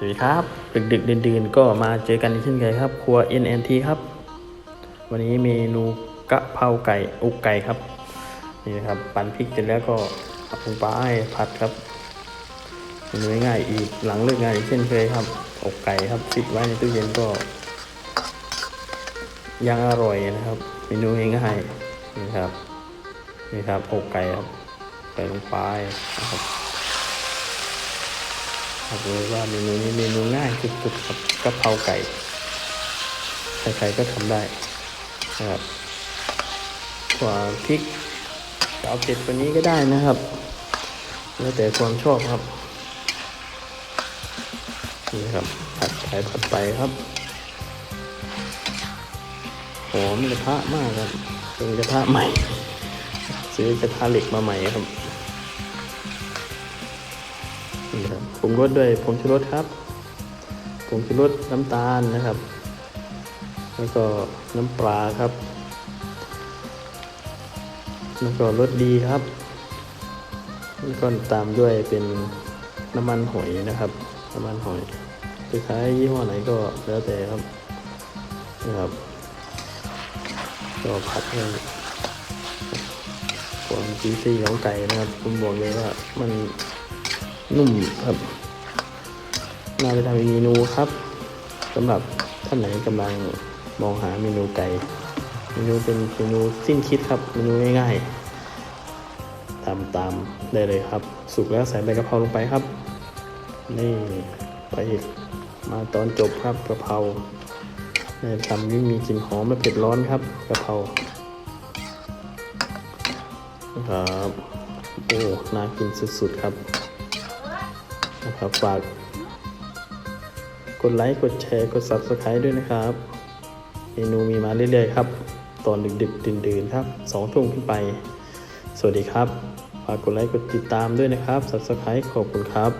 สวัสดีครับ ดึกดึกๆดื่นๆ ก็มาเจอกันอีกเช่นเคยครับ ครัว NNT ครับ วันนี้เมนูกะเพราไก่อกไก่ครับ นี่นะครับปั่นพริกเสร็จแล้วก็เอาลงไปผัดครับเมนูง่ายอีกหลังเลิกงานอีกเช่นเคยครับ อกไก่ครับฟิตไว้ในตู้เย็นก็ ยังอร่อยนะครับเมนูง่ายๆนี่ครับนี่ครับอกไก่ครับใส่ลงไปนะครับ บอกเลยว่าเมนูนี้เมนูง่ายสุดๆครับกะเพราไก่ใครๆก็ทำได้นะครับกว่าพริกเอาเผ็ดกว่านี้ก็ได้นะครับ แล้วแต่ความชอบครับนี่ครับผัดไปผัดไปครับหอมกระทะมากครับเป็นกระทะใหม่ ซื้อกระทะเหล็กมาใหม่ครับ นี่ครับปรุงรสด้วยผงชูรสครับผงชูรสน้ำตาลนะครับ แล้วก็น้ำปลาครับ แล้วก็รสดีครับ แล้วก็ตามด้วยเป็นน้ำมันหอยนะครับ น้ำมันหอยจะใช้ยี่ห้อไหนก็แล้วแต่ครับนะครับก็ผัดให้ความซีซีของไก่นะครับผมบอกเลยว่ามัน นุ่มครับน่าไปทำเมนูครับสำหรับท่านไหนกำลังมองหาเมนูไก่เมนูเป็นเมนูสิ้นคิดครับเมนูง่ายๆทำตามได้เลยครับ สุกแล้วใส่ใบกะเพราลงไปครับ นี่ไปอีกมาตอนจบครับกะเพราเนี่ยทำนี่มีกลิ่นหอมและเผ็ดร้อนครับกะเพราครับโอ้น่ากินสุดๆครับ นะครับฝากกดไลค์ กดแชร์ กด Subscribe ด้วยนะครับ เมนูมีมาเรื่อยๆครับ ตอนดึกๆดื่นๆครับสองทุ่มขึ้นไป สวัสดีครับ ฝากกดไลค์ กดติดตามด้วยนะครับ Subscribe ขอบคุณครับ